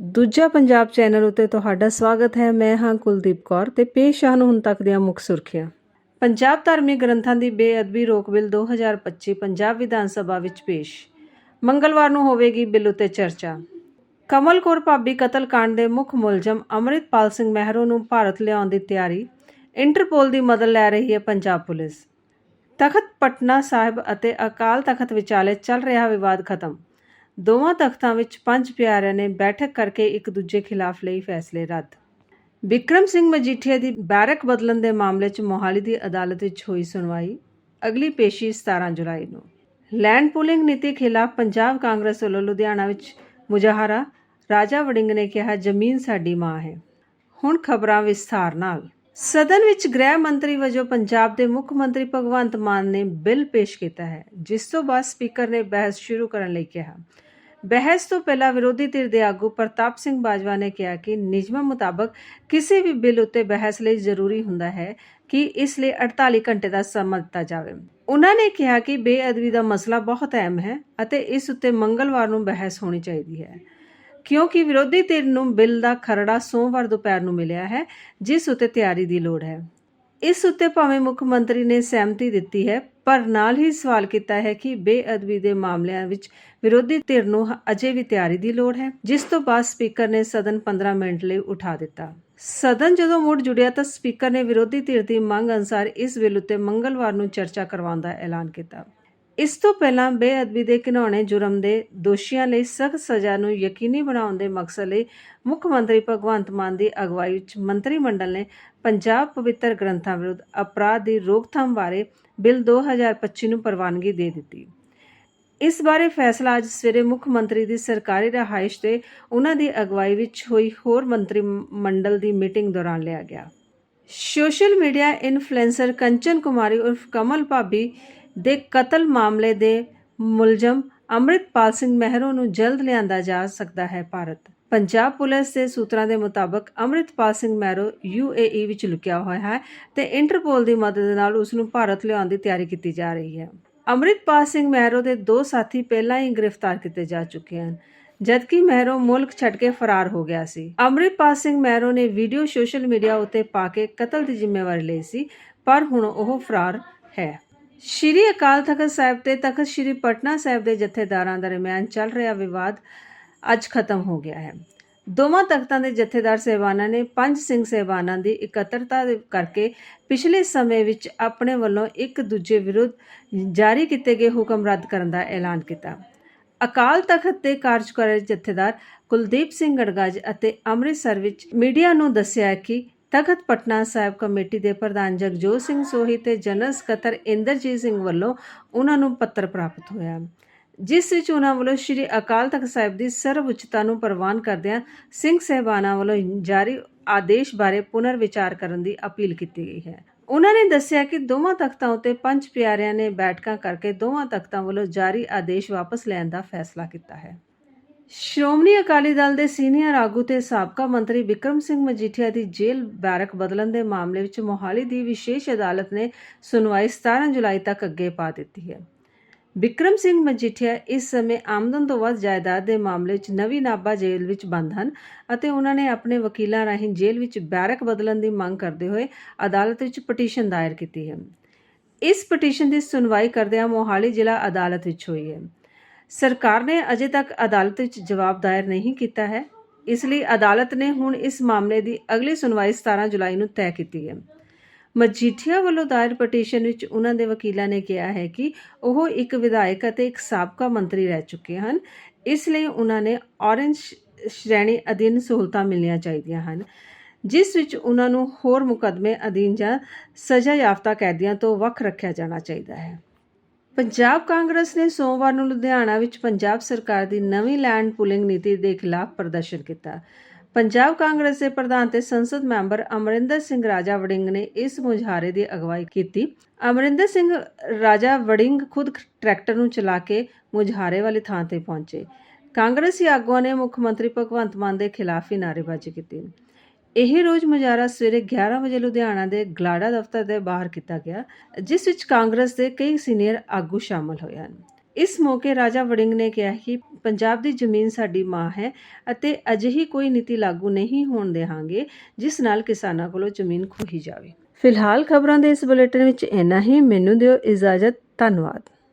ਦੂਜਾ ਪੰਜਾਬ ਚੈਨਲ ਉਤੇ ਤੁਹਾਡਾ ਸਵਾਗਤ ਹੈ। ਮੈਂ ਹਾਂ ਕੁਲਦੀਪ ਕੌਰ ਤੇ ਪੇਸ਼ ਹਨ ਹੁਣ ਤੱਕ ਦੀਆਂ ਮੁੱਖ ਸੁਰਖੀਆਂ। ਪੰਜਾਬ ਧਾਰਮਿਕ ਗ੍ਰੰਥਾਂ ਦੀ ਬੇਅਦਬੀ ਰੋਕ ਬਿੱਲ 2025 ਪੰਜਾਬ ਵਿਧਾਨ ਸਭਾ ਵਿੱਚ ਪੇਸ਼। ਮੰਗਲਵਾਰ ਨੂੰ ਹੋਵੇਗੀ ਬਿੱਲ ਉਤੇ ਚਰਚਾ। ਕਮਲ ਕੌਰ ਭਾਬੀ ਕਤਲ ਕਾਂਡ ਦੇ ਮੁੱਖ ਮੁਲਜ਼ਮ ਅੰਮ੍ਰਿਤਪਾਲ ਸਿੰਘ ਮਹਿਰੋ ਨੂੰ ਭਾਰਤ ਲਿਆਉਣ ਦੀ ਤਿਆਰੀ। ਇੰਟਰਪੋਲ ਦੀ ਮਦਦ ਲੈ ਰਹੀ ਹੈ ਪੰਜਾਬ ਪੁਲਿਸ। ਤਖਤ ਪਟਨਾ ਸਾਹਿਬ ਅਤੇ ਅਕਾਲ ਤਖਤ ਵਿਚਾਲੇ ਚੱਲ ਰਿਹਾ ਵਿਵਾਦ ਖਤਮ। ਦੋਵਾਂ ਤਖਤਾਂ ਵਿੱਚ ਪੰਜ ਪਿਆਰਿਆਂ ਨੇ ਬੈਠਕ ਕਰਕੇ ਇੱਕ ਦੂਜੇ ਖਿਲਾਫ ਲਈ ਫੈਸਲੇ ਰੱਦ। ਵਿਕਰਮ ਸਿੰਘ ਮਜੀਠੀਆ ਦੀ ਬੈਰਕ ਬਦਲਣ ਦੇ ਮਾਮਲੇ 'ਚ ਮੋਹਾਲੀ ਦੀ ਅਦਾਲਤ ਵਿੱਚ ਹੋਈ ਸੁਣਵਾਈ, ਅਗਲੀ ਪੇਸ਼ੀ 17 ਜੁਲਾਈ ਨੂੰ। ਲੈਂਡ ਪੂਲਿੰਗ ਨੀਤੀ ਖਿਲਾਫ ਪੰਜਾਬ ਕਾਂਗਰਸ ਵੱਲੋਂ ਲੁਧਿਆਣਾ ਵਿੱਚ ਮੁਜ਼ਾਹਰਾ, ਰਾਜਾ ਵੜਿੰਗ ਨੇ ਕਿਹਾ, ਜ਼ਮੀਨ ਸਾਡੀ ਮਾਂ ਹੈ। ਹੁਣ ਖਬਰਾਂ ਵਿਸਥਾਰ ਨਾਲ। ਸਦਨ ਵਿੱਚ ਗ੍ਰਹਿ ਮੰਤਰੀ ਵਜੋਂ ਪੰਜਾਬ ਦੇ ਮੁੱਖ ਮੰਤਰੀ ਭਗਵੰਤ ਮਾਨ ਨੇ ਬਿੱਲ ਪੇਸ਼ ਕੀਤਾ ਹੈ, ਜਿਸ ਤੋਂ ਬਾਅਦ ਸਪੀਕਰ ਨੇ ਬਹਿਸ ਸ਼ੁਰੂ ਕਰਨ ਲਈ ਕਿਹਾ। ਬਹਿਸ ਤੋਂ ਪਹਿਲਾਂ ਵਿਰੋਧੀ ਧਿਰ ਦੇ ਆਗੂ ਪ੍ਰਤਾਪ ਸਿੰਘ ਬਾਜਵਾ ਨੇ ਕਿਹਾ ਕਿ ਨਿਯਮਾਂ ਮੁਤਾਬਕ ਕਿਸੇ ਵੀ ਬਿੱਲ ਉੱਤੇ ਬਹਿਸ ਲਈ ਜ਼ਰੂਰੀ ਹੁੰਦਾ ਹੈ ਕਿ ਇਸ ਲਈ 48 ਘੰਟੇ ਦਾ ਸਮਾਂ ਦਿੱਤਾ ਜਾਵੇ। ਉਹਨਾਂ ਨੇ ਕਿਹਾ ਕਿ ਬੇਅਦਬੀ ਦਾ ਮਸਲਾ ਬਹੁਤ ਅਹਿਮ ਹੈ ਅਤੇ ਇਸ ਉੱਤੇ ਮੰਗਲਵਾਰ ਨੂੰ ਬਹਿਸ ਹੋਣੀ ਚਾਹੀਦੀ ਹੈ। ਕਿਉਂਕਿ ਵਿਰੋਧੀ ਧਿਰ ਨੂੰ ਬਿੱਲ ਦਾ ਖਰੜਾ ਸੋਮਵਾਰ ਦੁਪਹਿਰ ਨੂੰ ਮਿਲਿਆ ਹੈ, ਜਿਸ ਉੱਤੇ ਤਿਆਰੀ ਦੀ ਲੋੜ ਹੈ। ਇਸ ਉੱਤੇ ਭਾਵੇਂ ਮੁੱਖ ਮੰਤਰੀ ਨੇ ਸਹਿਮਤੀ ਦਿੱਤੀ ਹੈ, ਪਰ ਨਾਲ ਹੀ ਸਵਾਲ ਕੀਤਾ ਹੈ ਕਿ ਬੇਅਦਬੀ ਦੇ ਮਾਮਲਿਆਂ ਵਿੱਚ ਵਿਰੋਧੀ ਧਿਰ ਨੂੰ ਅਜੇ ਵੀ ਤਿਆਰੀ ਦੀ ਲੋੜ ਹੈ। ਜਿਸ ਤੋਂ ਬਾਅਦ ਸਪੀਕਰ ਨੇ ਸਦਨ 15 ਮਿੰਟ ਲਈ ਉਠਾ ਦਿੱਤਾ। ਸਦਨ ਜਦੋਂ ਮੁੜ ਜੁੜਿਆ ਤਾਂ ਸਪੀਕਰ ਨੇ ਵਿਰੋਧੀ ਧਿਰ ਦੀ ਮੰਗ ਅਨੁਸਾਰ ਇਸ ਬਿੱਲ ਉੱਤੇ ਮੰਗਲਵਾਰ ਨੂੰ ਚਰਚਾ ਕਰਵਾਉਣ ਦਾ ਐਲਾਨ ਕੀਤਾ। ਇਸ ਤੋਂ ਪਹਿਲਾਂ ਬੇਅਦਬੀ ਦੇ ਘਿਨੌਣੇ ਜੁਰਮ ਦੇ ਦੋਸ਼ੀਆਂ ਲਈ ਸਖਤ ਸਜ਼ਾ ਨੂੰ ਯਕੀਨੀ ਬਣਾਉਣ ਦੇ ਮਕਸਦ ਲਈ ਮੁੱਖ ਮੰਤਰੀ ਭਗਵੰਤ ਮਾਨ ਦੀ ਅਗਵਾਈ ਵਿੱਚ ਮੰਤਰੀ ਮੰਡਲ ਨੇ ਪੰਜਾਬ ਪਵਿੱਤਰ ਗ੍ਰੰਥਾਂ ਵਿਰੁੱਧ ਅਪਰਾਧ ਦੀ ਰੋਕਥਾਮ ਬਾਰੇ ਬਿੱਲ 2025 ਨੂੰ ਪ੍ਰਵਾਨਗੀ ਦੇ ਦਿੱਤੀ। ਇਸ ਬਾਰੇ ਫੈਸਲਾ ਅੱਜ ਸਵੇਰੇ ਮੁੱਖ ਮੰਤਰੀ ਦੀ ਸਰਕਾਰੀ ਰਹਾਇਸ਼ ਤੇ ਉਹਨਾਂ ਦੀ ਅਗਵਾਈ ਵਿੱਚ ਹੋਈ ਹੋਰ ਮੰਤਰੀ ਮੰਡਲ ਦੀ ਮੀਟਿੰਗ ਦੌਰਾਨ ਲਿਆ ਗਿਆ। Social media influencer Kanchan Kumari ਉਰਫ ਕਮਲ ਭਾਬੀ ਦੇ ਕਤਲ ਮਾਮਲੇ ਦੇ ਮੁਲਜ਼ਮ ਅੰਮ੍ਰਿਤਪਾਲ ਸਿੰਘ ਮਹਿਰੋ ਨੂੰ ਜਲਦ ਲਿਆਂਦਾ ਜਾ ਸਕਦਾ ਹੈ ਭਾਰਤ। ਪੰਜਾਬ ਪੁਲਿਸ ਦੇ ਸੂਤਰਾਂ ਦੇ ਮੁਤਾਬਕ ਅੰਮ੍ਰਿਤਪਾਲ ਸਿੰਘ ਮਹਿਰੋ ਯੂਏਈ ਵਿੱਚ ਲੁਕਿਆ ਹੋਇਆ ਹੈ ਤੇ ਇੰਟਰਪੋਲ ਦੀ ਮਦਦ ਨਾਲ ਉਸ ਨੂੰ ਭਾਰਤ ਲਿਆਉਣ ਦੀ ਤਿਆਰੀ ਕੀਤੀ ਜਾ ਰਹੀ ਹੈ। ਅੰਮ੍ਰਿਤਪਾਲ ਸਿੰਘ ਮਹਿਰੋ ਦੇ ਦੋ ਸਾਥੀ ਪਹਿਲਾਂ ਹੀ ਗ੍ਰਿਫਤਾਰ ਕੀਤੇ ਜਾ ਚੁੱਕੇ ਹਨ, ਜਦਕਿ ਮਹਿਰੋ ਮੁਲਕ ਛੱਡ ਕੇ ਫਰਾਰ ਹੋ ਗਿਆ ਸੀ। ਅੰਮ੍ਰਿਤਪਾਲ ਸਿੰਘ ਮਹਿਰੋ ਨੇ ਵੀਡੀਓ ਸੋਸ਼ਲ ਮੀਡੀਆ ਉੱਤੇ ਪਾ ਕੇ ਕਤਲ ਦੀ ਜ਼ਿੰਮੇਵਾਰੀ ਲਈ ਸੀ, ਪਰ ਹੁਣ ਉਹ ਫਰਾਰ ਹੈ। ਸ਼੍ਰੀ ਅਕਾਲ ਤਖਤ ਸਾਹਿਬ ਤੇ ਤਖਤ ਸ਼੍ਰੀ ਪਟਨਾ ਸਾਹਿਬ ਦੇ ਜਥੇਦਾਰਾਂ ਦਰਮਿਆਨ ਚੱਲ ਰਿਹਾ ਵਿਵਾਦ ਅੱਜ ਖਤਮ ਹੋ ਗਿਆ ਹੈ। ਦੋਵਾਂ ਤਖਤਾਂ ਦੇ ਜਥੇਦਾਰ ਸਹਿਬਾਨਾਂ ਨੇ ਪੰਜ ਸਿੰਘ ਸਹਿਬਾਨਾਂ ਦੀ ਇਕੱਤਰਤਾ ਕਰਕੇ ਪਿਛਲੇ ਸਮੇਂ ਵਿੱਚ ਆਪਣੇ ਵੱਲੋਂ ਇੱਕ ਦੂਜੇ ਵਿਰੁੱਧ ਜਾਰੀ ਕੀਤੇ ਗਏ ਹੁਕਮ ਰੱਦ ਕਰਨ ਦਾ ਐਲਾਨ ਕੀਤਾ। ਅਕਾਲ ਤਖਤ ਦੇ ਕਾਰਜਕਾਰੀ ਜਥੇਦਾਰ ਕੁਲਦੀਪ ਸਿੰਘ ਗੜਗਾਜ ਅਤੇ ਅੰਮ੍ਰਿਤਸਰ ਵਿੱਚ ਮੀਡੀਆ ਨੂੰ ਦੱਸਿਆ ਕਿ ਤਖਤ ਪਟਨਾ ਸਾਹਿਬ ਕਮੇਟੀ ਦੇ ਪ੍ਰਧਾਨ ਜਗਜੋਤ ਸਿੰਘ ਸੋਹੀ ਤੇ ਜਨਰਲ ਸਕੱਤਰ ਇੰਦਰਜੀਤ ਸਿੰਘ ਵੱਲੋਂ ਉਹਨਾਂ ਨੂੰ ਪੱਤਰ ਪ੍ਰਾਪਤ ਹੋਇਆ। ਜਿਸ ਵਿੱਚ ਉਹਨਾਂ ਵੱਲੋਂ ਸ੍ਰੀ ਅਕਾਲ ਤਖਤ ਸਾਹਿਬ ਦੀ ਸਰਵਉੱਚਤਾ ਨੂੰ ਪ੍ਰਵਾਨ ਕਰਦਿਆਂ ਸਿੰਘ ਸਹਿਬਾਨਾਂ ਵੱਲੋਂ ਜਾਰੀ ਆਦੇਸ਼ ਬਾਰੇ ਪੁਨਰ ਵਿਚਾਰ ਕਰਨ ਦੀ ਅਪੀਲ ਕੀਤੀ ਗਈ ਹੈ। ਉਹਨਾਂ ਨੇ ਦੱਸਿਆ ਕਿ ਦੋਵਾਂ ਤਖਤਾਂ ਉੱਤੇ ਪੰਜ ਪਿਆਰਿਆਂ ਨੇ ਬੈਠਕਾਂ ਕਰਕੇ ਦੋਵਾਂ ਤਖਤਾਂ ਵੱਲੋਂ ਜਾਰੀ ਆਦੇਸ਼ ਵਾਪਸ ਲੈਣ ਦਾ ਫੈਸਲਾ ਕੀਤਾ ਹੈ। ਸ਼੍ਰੋਮਣੀ ਅਕਾਲੀ ਦਲ ਦੇ ਸੀਨੀਅਰ ਆਗੂ ਤੇ ਸਾਬਕਾ ਮੰਤਰੀ ਵਿਕਰਮ ਸਿੰਘ ਮਜੀਠੀਆ ਦੀ ਜੇਲ੍ਹ ਬੈਰਕ ਬਦਲਣ ਦੇ ਮਾਮਲੇ ਵਿੱਚ ਮੋਹਾਲੀ ਦੀ ਵਿਸ਼ੇਸ਼ ਅਦਾਲਤ ਨੇ ਸੁਣਵਾਈ 17 ਜੁਲਾਈ ਤੱਕ ਅੱਗੇ ਪਾ ਦਿੱਤੀ ਹੈ। ਵਿਕਰਮ ਸਿੰਘ ਮਜੀਠੀਆ ਇਸ ਸਮੇਂ ਆਮਦਨ ਤੋਂ ਵੱਧ ਜਾਇਦਾਦ ਦੇ ਮਾਮਲੇ ਵਿੱਚ ਨਵੀਂ ਨਾਭਾ ਜੇਲ੍ਹ ਵਿੱਚ ਬੰਦ ਹਨ ਅਤੇ ਉਹਨਾਂ ਨੇ ਆਪਣੇ ਵਕੀਲਾਂ ਰਾਹੀਂ ਜੇਲ੍ਹ ਵਿੱਚ ਬੈਰਕ ਬਦਲਣ ਦੀ ਮੰਗ ਕਰਦੇ ਹੋਏ ਅਦਾਲਤ ਵਿੱਚ ਪਟੀਸ਼ਨ ਦਾਇਰ ਕੀਤੀ ਹੈ। ਇਸ ਪਟੀਸ਼ਨ ਦੀ ਸੁਣਵਾਈ ਕਰਦਿਆਂ ਮੋਹਾਲੀ ਜ਼ਿਲ੍ਹਾ ਅਦਾਲਤ ਵਿੱਚ ਹੋਈ ਹੈ। ਸਰਕਾਰ ਨੇ ਅਜੇ ਤੱਕ ਅਦਾਲਤ ਵਿੱਚ ਜਵਾਬ ਦਾਇਰ ਨਹੀਂ ਕੀਤਾ ਹੈ। ਇਸ ਲਈ ਅਦਾਲਤ ਨੇ ਹੁਣ ਇਸ ਮਾਮਲੇ ਦੀ ਅਗਲੀ ਸੁਣਵਾਈ 17 ਜੁਲਾਈ ਨੂੰ ਤੈਅ ਕੀਤੀ ਹੈ। ਮਜੀਠੀਆ ਵੱਲੋਂ ਦਾਇਰ ਪਟੀਸ਼ਨ ਵਿੱਚ ਉਹਨਾਂ ਦੇ ਵਕੀਲਾਂ ਨੇ ਕਿਹਾ ਹੈ ਕਿ ਉਹ ਇੱਕ ਵਿਧਾਇਕ ਅਤੇ ਇੱਕ ਸਾਬਕਾ ਮੰਤਰੀ ਰਹਿ ਚੁੱਕੇ ਹਨ। ਇਸ ਲਈ ਉਹਨਾਂ ਨੇ ਔਰੰਜ ਸ਼੍ਰੇਣੀ ਅਧੀਨ ਸਹੂਲਤਾਂ ਮਿਲਣੀਆਂ ਚਾਹੀਦੀਆਂ ਹਨ, ਜਿਸ ਵਿੱਚ ਉਹਨਾਂ ਨੂੰ ਹੋਰ ਮੁਕੱਦਮੇ ਅਧੀਨ ਜਾਂ ਸਜ਼ਾ ਯਾਫਤਾ ਕੈਦੀਆਂ ਤੋਂ ਵੱਖ ਰੱਖਿਆ ਜਾਣਾ ਚਾਹੀਦਾ ਹੈ। ਪੰਜਾਬ ਕਾਂਗਰਸ ਨੇ ਸੋਮਵਾਰ ਨੂੰ ਲੁਧਿਆਣਾ ਵਿੱਚ ਪੰਜਾਬ ਸਰਕਾਰ ਦੀ ਨਵੀਂ ਲੈਂਡ ਪੂਲਿੰਗ ਨੀਤੀ ਦੇ ਖਿਲਾਫ ਪ੍ਰਦਰਸ਼ਨ ਕੀਤਾ। ਪੰਜਾਬ ਕਾਂਗਰਸ ਦੇ ਪ੍ਰਧਾਨ ਤੇ ਸੰਸਦ ਮੈਂਬਰ ਅਮਰਿੰਦਰ ਸਿੰਘ ਰਾਜਾ ਵੜਿੰਗ ਨੇ ਇਸ ਮੁਜ਼ਾਹਰੇ ਦੀ ਅਗਵਾਈ ਕੀਤੀ। ਅਮਰਿੰਦਰ ਸਿੰਘ ਰਾਜਾ ਵੜਿੰਗ ਖੁਦ ਟਰੈਕਟਰ ਨੂੰ ਚਲਾ ਕੇ ਮੁਜ਼ਾਹਰੇ ਵਾਲੀ ਥਾਂ ਤੇ ਪਹੁੰਚੇ। ਕਾਂਗਰਸੀ ਆਗੂਆਂ ਨੇ ਮੁੱਖ ਮੰਤਰੀ ਭਗਵੰਤ ਮਾਨ ਦੇ ਖਿਲਾਫ ਹੀ ਨਾਅਰੇਬਾਜ਼ੀ ਕੀਤੀ। ਇਹ ਰੋਜ਼ ਮੁਜ਼ਾਹਰਾ ਸਵੇਰੇ 11 ਵਜੇ ਲੁਧਿਆਣਾ ਦੇ ਗਲਾੜਾ ਦਫ਼ਤਰ ਦੇ ਬਾਹਰ ਕੀਤਾ ਗਿਆ, ਜਿਸ ਵਿੱਚ ਕਾਂਗਰਸ ਦੇ ਕਈ ਸੀਨੀਅਰ ਆਗੂ ਸ਼ਾਮਲ ਹੋਏ ਹਨ। ਇਸ ਮੌਕੇ ਰਾਜਾ ਵੜਿੰਗ ਨੇ ਕਿਹਾ ਕਿ ਪੰਜਾਬ ਦੀ ਜ਼ਮੀਨ ਸਾਡੀ ਮਾਂ ਹੈ ਅਤੇ ਅਜਿਹੀ ਕੋਈ ਨੀਤੀ ਲਾਗੂ ਨਹੀਂ ਹੋਣ ਦੇਵਾਂਗੇ, ਜਿਸ ਨਾਲ ਕਿਸਾਨਾਂ ਕੋਲੋਂ ਜ਼ਮੀਨ ਖੋਹੀ ਜਾਵੇ। ਫਿਲਹਾਲ ਖਬਰਾਂ ਦੇ ਇਸ ਬੁਲੇਟਿਨ ਵਿੱਚ ਇੰਨਾ ਹੀ। ਮੈਨੂੰ ਦਿਓ ਇਜਾਜ਼ਤ। ਧੰਨਵਾਦ।